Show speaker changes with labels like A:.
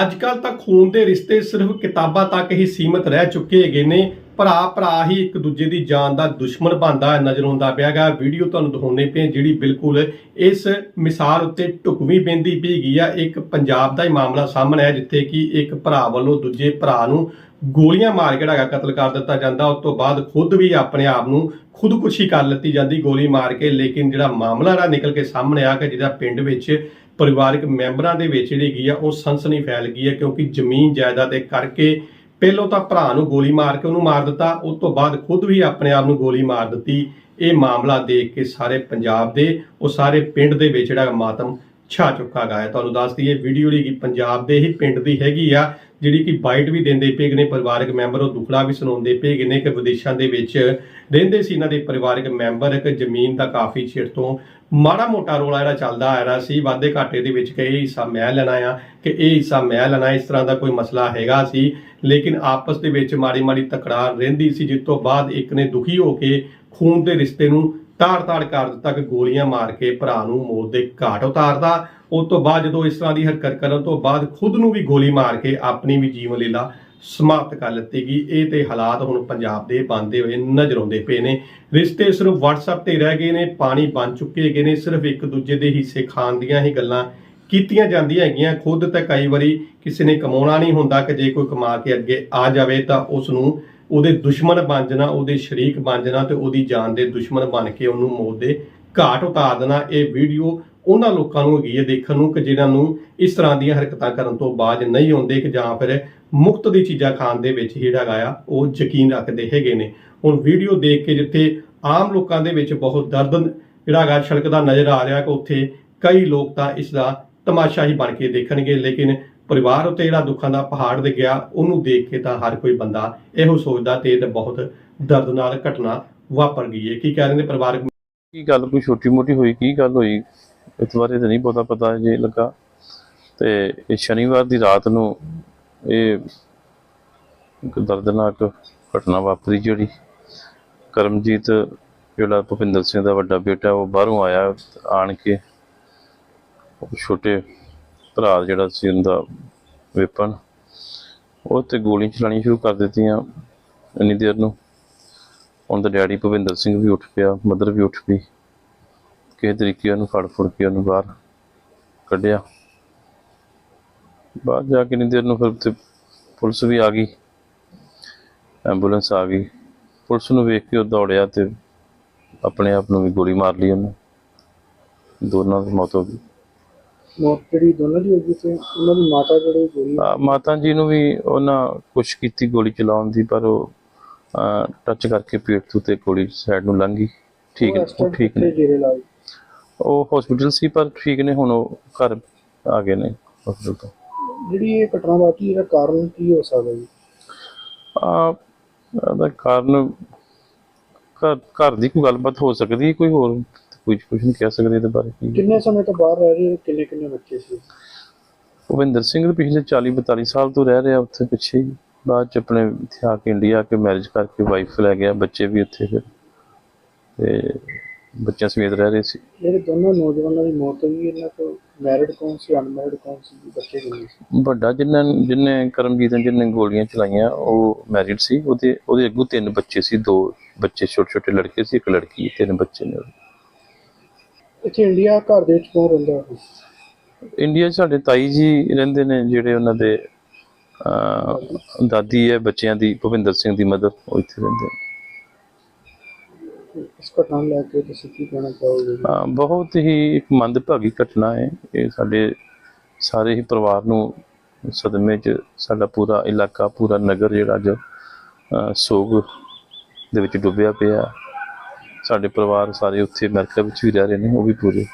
A: ਅੱਜ ਕੱਲ ਤਾਂ ਖੂਨ ਦੇ ਰਿਸ਼ਤੇ ਸਿਰਫ ਕਿਤਾਬਾਂ ਤੱਕ ਹੀ ਸੀਮਿਤ ਰਹਿ ਚੁੱਕੇ ਹੈਗੇ ਨੇ। ਭਰਾ ਭਰਾ ਹੀ ਇੱਕ ਦੂਜੇ ਦੀ ਜਾਨ ਦਾ ਦੁਸ਼ਮਣ ਬਣਦਾ ਨਜ਼ਰ ਆਉਂਦਾ ਪਿਆਗਾ ਵੀਡੀਓ ਤੁਹਾਨੂੰ ਦਿਖਾਉਣੇ ਪਏ ਜਿਹੜੀ ਬਿਲਕੁਲ ਇਸ ਮਿਸਾਲ ਉੱਤੇ ਢੁਕਵੀਂ ਪੈਂਦੀ ਪਈ ਗਈ ਆ। ਇੱਕ ਪੰਜਾਬ ਦਾ ਹੀ ਮਾਮਲਾ ਸਾਹਮਣੇ ਆ ਜਿੱਥੇ ਕਿ ਇੱਕ ਭਰਾ ਵੱਲੋਂ ਦੂਜੇ ਭਰਾ ਨੂੰ ਗੋਲੀਆਂ ਮਾਰ ਕੇ ਢਾਗਾ ਕਤਲ ਕਰ ਦਿੱਤਾ ਜਾਂਦਾ। ਉਸ ਤੋਂ ਬਾਅਦ ਖੁਦ ਵੀ ਆਪਣੇ ਆਪ ਨੂੰ ਖੁਦਕੁਸ਼ੀ ਕਰ ਲਿੱਤੀ ਜਾਂਦੀ ਗੋਲੀ ਮਾਰ ਕੇ। ਲੇਕਿਨ ਜਿਹੜਾ ਮਾਮਲਾ ਰਾ ਨਿਕਲ ਕੇ ਸਾਹਮਣੇ ਆ ਕਿ ਜਿਹਦਾ ਪਿੰਡ ਵਿੱਚ ਪਰਿਵਾਰਕ ਮੈਂਬਰਾਂ ਦੇ ਵਿੱਚ ਜਿਹੜੀ ਗਈ ਆ, ਉਹ ਸਨਸਨੀ ਫੈਲ ਗਈ ਹੈ, ਕਿਉਂਕਿ ਜ਼ਮੀਨ ਜਾਇਦਾਦ ਦੇ ਕਰਕੇ ਪਹਿਲੋਂ ਤਾਂ ਭਰਾ ਨੂੰ ਗੋਲੀ ਮਾਰ ਕੇ ਉਹਨੂੰ ਮਾਰ ਦਿੱਤਾ, ਉਸ ਤੋਂ ਬਾਅਦ ਖੁਦ ਵੀ ਆਪਣੇ ਆਪ ਨੂੰ ਗੋਲੀ ਮਾਰ ਦਿੱਤੀ। ਇਹ ਮਾਮਲਾ ਦੇਖ ਕੇ ਸਾਰੇ ਪੰਜਾਬ ਦੇ, ਉਹ ਸਾਰੇ ਪਿੰਡ ਦੇ ਵਿੱਚ ਜਿਹੜਾ ਮਾਤਮ ਛਾ ਚੁੱਕਾ ਗਾ ਹੈ। ਤੁਹਾਨੂੰ ਦੱਸ ਦਈਏ ਵੀਡੀਓ ਜਿਹੜੀ ਪੰਜਾਬ ਦੇ ਹੀ ਪਿੰਡ ਦੀ ਹੈਗੀ ਆ, ਜਿਹੜੀ ਕਿ ਬਾਈਟ ਵੀ ਦਿੰਦੇ ਪਏ ਨੇ ਪਰਿਵਾਰਕ ਮੈਂਬਰ, ਉਹ ਦੁਖੜਾ ਵੀ ਸੁਣਾਉਂਦੇ ਪਏ ਨੇ ਕਿ ਵਿਦੇਸ਼ਾਂ ਦੇ ਵਿੱਚ ਰਹਿੰਦੇ ਸੀ ਇਹਨਾਂ ਦੇ ਪਰਿਵਾਰਕ ਮੈਂਬਰ, ਇੱਕ ਜ਼ਮੀਨ ਦਾ ਕਾਫੀ ਚਿਰ ਤੋਂ ਮਾੜਾ ਮੋਟਾ ਰੋਲਾ ਜਿਹੜਾ ਚੱਲਦਾ ਆ ਰਿਹਾ ਸੀ, ਵਾਧੇ ਘਾਟੇ ਦੇ ਵਿੱਚ ਕਿ ਇਹ ਹਿੱਸਾ ਮੈਂ ਲੈਣਾ ਆ ਕਿ ਇਹ ਹਿੱਸਾ ਮੈਂ ਲੈਣਾ, ਇਸ ਤਰ੍ਹਾਂ ਦਾ ਕੋਈ ਮਸਲਾ ਹੈਗਾ ਸੀ। ਲੇਕਿਨ ਆਪਸ ਦੇ ਵਿੱਚ ਮਾੜੀ ਮਾੜੀ ਤਕਰਾਰ ਰਹਿੰਦੀ ਸੀ, ਜਿਸ ਤੋਂ ਬਾਅਦ ਇੱਕ ਨੇ ਦੁਖੀ ਹੋ ਕੇ ਖੂਨ ਦੇ ਰਿਸ਼ਤੇ ਨੂੰ ਤਾੜ-ਤਾੜ ਕਰ ਦਿੱਤਾ ਕਿ ਗੋਲੀਆਂ ਮਾਰ ਕੇ ਭਰਾ ਨੂੰ ਮੌਤ ਦੇ ਘਾਟ ਉਤਾਰਦਾ ਉਸ ਤੋਂ ਬਾਅਦ ਜਦੋਂ ਇਸ ਤਰ੍ਹਾਂ ਦੀ ਹਰਕਤ ਕਰਨ ਤੋਂ ਬਾਅਦ ਖੁਦ ਨੂੰ ਵੀ ਗੋਲੀ ਮਾਰ ਕੇ ਆਪਣੀ ਵੀ ਜੀਵਨ ਲੀਲਾ ਸਮਾਪਤ ਕਰ ਲਿੱਤੀ ਗਈ। ਇਹ ਤੇ ਹਾਲਾਤ ਹੁਣ ਪੰਜਾਬ ਦੇ ਬਣਦੇ ਹੋਏ ਨਜ਼ਰ ਆਉਂਦੇ ਪਏ ਨੇ। ਰਿਸ਼ਤੇ ਸਿਰਫ WhatsApp ਤੇ ਰਹਿ ਗਏ ਨੇ, ਪਾਣੀ ਬਣ ਚੁੱਕੇ ਹੈਗੇ ਨੇ। ਸਿਰਫ ਇੱਕ ਦੂਜੇ ਦੇ ਹਿੱਸੇ ਖਾਣ ਦੀਆਂ ਹੀ ਗੱਲਾਂ ਕੀਤੀਆਂ ਜਾਂਦੀਆਂ ਹੈਗੀਆਂ। ਖੁਦ ਤਾਂ ਕਈ ਵਾਰੀ ਕਿਸੇ ਨੇ ਕਮਾਉਣਾ ਨਹੀਂ ਹੁੰਦਾ ਕਿ ਜੇ ਕੋਈ ਕਮਾ ਕੇ ਅੱਗੇ ਆ ਜਾਵੇ ਤਾਂ ਉਸ ਨੂੰ ਉਹਦੇ ਦੁਸ਼ਮਣ ਬਣ ਜਾਣਾ, ਉਹਦੇ ਸ਼ਰੀਕ ਬਣ ਜਾਣਾ ਤੇ ਉਹਦੀ ਜਾਨ ਦੇ ਦੁਸ਼ਮਣ ਬਣ ਕੇ ਉਹਨੂੰ ਮੌਤ ਦੇ ਘਾਟ ਉਤਾਰ ਦੇਣਾ। ਇਹ ਵੀਡੀਓ ਉਹਨਾਂ ਲੋਕਾਂ ਨੂੰ ਹੈਗੀ ਹੈ ਦੇਖਣ ਨੂੰ ਕਿ ਜਿਨ੍ਹਾਂ ਨੂੰ ਇਸ ਤਰ੍ਹਾਂ ਦੀਆਂ ਹਰਕਤਾਂ ਕਰਨ ਤੋਂ ਬਾਅਦ ਨਹੀਂ ਆਉਂਦੇ ਕਿ ਜਾਂ ਫਿਰ ਮੁਕਤ ਦੀ ਚੀਜ਼ਾਂ ਖਾਣ ਦੇ ਵਿੱਚ ਜਿਹੜਾ ਗਾ ਆ, ਉਹ ਯਕੀਨ ਰੱਖਦੇ ਹੈਗੇ ਨੇ। ਹੁਣ ਵੀਡੀਓ ਦੇਖ ਕੇ ਜਿੱਥੇ ਆਮ ਲੋਕਾਂ ਦੇ ਵਿੱਚ ਬਹੁਤ ਦਰਦ ਜਿਹੜਾ ਗਾ ਛਲਕਦਾ ਨਜ਼ਰ ਆ ਰਿਹਾ ਕਿ ਉੱਥੇ ਕਈ ਲੋਕ ਤਾਂ ਇਸ ਦਾ ਤਮਾਸ਼ਾ ਹੀ ਬਣ ਕੇ ਦੇਖਣਗੇ, ਲੇਕਿਨ ਪਰਿਵਾਰ ਉੱਤੇ ਜਿਹੜਾ ਦੁੱਖਾਂ ਦਾ ਪਹਾੜ ਦੇ ਗਿਆ ਉਹਨੂੰ ਦੇਖ ਕੇ ਤਾਂ ਹਰ ਕੋਈ ਬੰਦਾ ਇਹੋ ਸੋਚਦਾ ਤੇ ਇਹ ਤਾਂ ਬਹੁਤ ਦਰਦਨਾਕ ਘਟਨਾ ਵਾਪਰ ਗਈ ਹੈ। ਕੀ ਕਹਿ ਰਹੇ ਨੇ ਪਰਿਵਾਰਕ
B: ਕੀ ਗੱਲ ਕੋਈ ਛੋਟੀ ਮੋਟੀ ਹੋਈ? ਕੀ ਗੱਲ ਹੋਈ? ਇਸ ਬਾਰੇ ਤਾਂ ਨਹੀਂ ਬਹੁਤਾ ਪਤਾ ਜੇ ਲੱਗਾ। ਤੇ ਇਹ ਸ਼ਨੀਵਾਰ ਦੀ ਰਾਤ ਨੂੰ ਇਹ ਦਰਦਨਾਕ ਘਟਨਾ ਵਾਪਰੀ ਜਿਹੜੀ ਕਰਮਜੀਤ ਜਿਹੜਾ ਭੁਪਿੰਦਰ ਸਿੰਘ ਦਾ ਵੱਡਾ ਬੇਟਾ, ਉਹ ਬਾਹਰੋਂ ਆਇਆ ਆਣ ਕੇ। ਛੋਟੇ ਭਰਾ ਜਿਹੜਾ ਸੀ ਉਹਦਾ ਵਿਪਨ, ਉਹ ਤੇ ਗੋਲੀਆਂ ਚਲਾਉਣੀਆਂ ਸ਼ੁਰੂ ਕਰ ਦਿੱਤੀਆਂ ਇੰਨੀ ਦੇਰ ਨੂੰ। ਉਹਦਾ ਡੈਡੀ ਭੁਪਿੰਦਰ ਸਿੰਘ ਵੀ ਉੱਠ ਪਿਆ, ਮਦਰ ਵੀ ਉੱਠ ਪਈ ਕਿਸੇ ਤਰੀਕੇ ਉਹਨੂੰ ਫੜ ਫੜ ਕੇ ਉਹਨੂੰ ਬਾਹਰ ਕੱਢਿਆ। ਬਾਹਰ ਜਾ ਕੇ ਨਹੀਂ ਦੇਰ ਨੂੰ ਫਿਰ ਤੇ ਪੁਲਿਸ ਵੀ ਆ ਗਈ। ਐਂਬੂਲੈਂਸ ਆ ਗਈ। ਪੁਲਿਸ ਨੂੰ ਵੇਖ ਕੇ ਉਹ ਦੌੜਿਆ ਤੇ ਆਪਣੇ ਆਪ ਨੂੰ ਵੀ ਗੋਲੀ ਮਾਰ ਲਈ ਉਹਨੇ। ਦੋਨਾਂ ਦੀ ਮੌਤ ਹੋ ਗਈ।
C: ਮੌਤ ਜਿਹੜੀ ਦੋਨਾਂ ਦੀ ਹੋ ਗਈ ਤੇ ਉਹਨਾਂ ਦੀ ਮਾਤਾ ਜਿਹੜੀ ਗੋਲੀ
B: ਮਾਤਾ ਜੀ ਨੂੰ ਵੀ ਉਹਨਾਂ ਕੋਸ਼ਿਸ਼ ਕੀਤੀ ਗੋਲੀ ਚਲਾਉਣ ਦੀ ਪਰ ਉਹ ਟੱਚ ਕਰਕੇ ਪੇਟ ਤੋਂ ਤੇ ਗੋਲੀ ਸਾਈਡ ਨੂੰ ਲੰਘ ਗਈ। ਠੀਕ ਉਹ ਠੀਕ
C: ਲਾਈ
B: ਉਹ ਹਸਪੀਟਲ ਸੀ ਪਰ ਠੀਕ ਨੇ ਹੁਣ ਉਹ ਘਰ ਆ ਗਏ ਨੇ ਹਸਪੀਟਲ ਤੋਂ।
C: ਜਿਹੜੀ ਇਹ ਘਟਨਾ ਵਾਪਰੀ ਇਹਦਾ ਕਾਰਨ ਕੀ ਹੋ ਸਕਦਾ ਜੀ?
B: ਆ ਦਾ ਕਾਰਨ ਘਰ ਘਰ ਦੀ ਕੋਈ ਗੱਲਬਾਤ ਹੋ ਸਕਦੀ ਹੈ ਕੋਈ ਹੋਰ ਕੁਝ ਕੁਝ ਨਹੀਂ ਕਹਿ ਸਕਦੇ ਇਹਦੇ ਬਾਰੇ। ਕੀ।
C: ਕਿੰਨੇ ਸਮੇਂ ਤੋਂ ਬਾਹਰ ਰਹਿ ਰਹੇ ਕਿੰਨੇ ਕਿੰਨੇ ਬੱਚੇ ਸੀ?
B: ਭੁਪਿੰਦਰ ਸਿੰਘ ਪਿਛਲੇ 40 42 ਸਾਲ ਤੋਂ ਰਹਿ ਰਿਹਾ ਉੱਥੇ ਪਿੱਛੇ ਬਾਅਦ ਚ ਆਪਣੇ ਇੱਥੇ ਆ ਕੇ ਇੰਡੀਆ ਆ ਕੇ ਮੈਰਿਜ ਕਰਕੇ ਵਾਈਫ ਲੈ ਗਿਆ ਬੱਚੇ ਵੀ ਉੱਥੇ ਫਿਰ। ਤੇ ਬੱਚਿਆਂ ਸਮੇਤ ਰਹਿ ਰਹੇ ਸੀ?
C: ਜਿਹੜੇ ਦੋਨੋਂ ਨੌਜਵਾਨਾਂ ਦੀ ਮੌਤ ਹੋਈ ਇਹਨਾਂ ਤੋਂ ਮੈਰਿਡ ਕੌਣ ਸੀ ਅਨਮੈਰਿਡ ਕੌਣ ਸੀ ਬੱਚੇ ਕਿੰਨੇ ਸੀ?
B: ਵੱਡਾ ਜਿੰਨਾਂ ਜਿਹਨੇ ਕਰਮਜੀਤ ਨੇ ਗੋਲੀਆਂ ਚਲਾਈਆਂ ਉਹ ਮੈਰਿਡ ਸੀ। ਉਹਦੇ ਉਹਦੇ ਅੱਗੋਂ ਤਿੰਨ ਬੱਚੇ ਸੀ ਦੋ ਬੱਚੇ ਛੋਟੇ ਛੋਟੇ ਲੜਕੇ ਸੀ ਇੱਕ ਲੜਕੀ ਤਿੰਨ ਬੱਚੇ ਨੇ ਉਹਦੇ।
C: ਇੱਥੇ ਇੰਡੀਆ ਘਰ ਦੇ ਵਿੱਚ ਕੌਣ ਰਹਿੰਦਾ ਹੈ
B: ਇੰਡੀਆ 'ਚ ਸਾਡੇ ਤਾਈ ਜੀ ਰਹਿੰਦੇ ਨੇ ਜਿਹੜੇ ਉਹਨਾਂ ਦੇ ਅਹ, ਦਾਦੀ ਹੈ ਬੱਚਿਆਂ ਦੀ ਭੁਪਿੰਦਰ ਸਿੰਘ ਦੀ ਮਦਰ ਉਹ ਇੱਥੇ ਰਹਿੰਦੇ ਨੇ।
C: ਇਸ ਘਟਨਾ ਨੂੰ ਲੈ ਕੇ ਤੁਸੀਂ ਕੀ ਕਹਿਣਾ ਚਾਹੋਗੇ? ਜੀ?
B: ਬਹੁਤ ਹੀ ਇੱਕ ਮੰਦਭਾਗੀ ਘਟਨਾ ਹੈ। ਇਹ ਸਾਡੇ ਸਾਰੇ ਹੀ ਪਰਿਵਾਰ ਨੂੰ ਸਦਮੇ 'ਚ ਸਾਡਾ ਪੂਰਾ ਇਲਾਕਾ ਪੂਰਾ ਨਗਰ ਜਿਹੜਾ ਅੱਜ ਅਹ, ਸੋਗ ਦੇ ਵਿੱਚ ਡੁੱਬਿਆ ਪਿਆ। ਸਾਡੇ ਪਰਿਵਾਰ ਸਾਰੇ ਉੱਥੇ ਅਮਰੀਕਾ ਵਿੱਚ ਵੀ ਰਹਿ ਰਹੇ ਨੇ ਉਹ ਵੀ ਪੂਰੇ।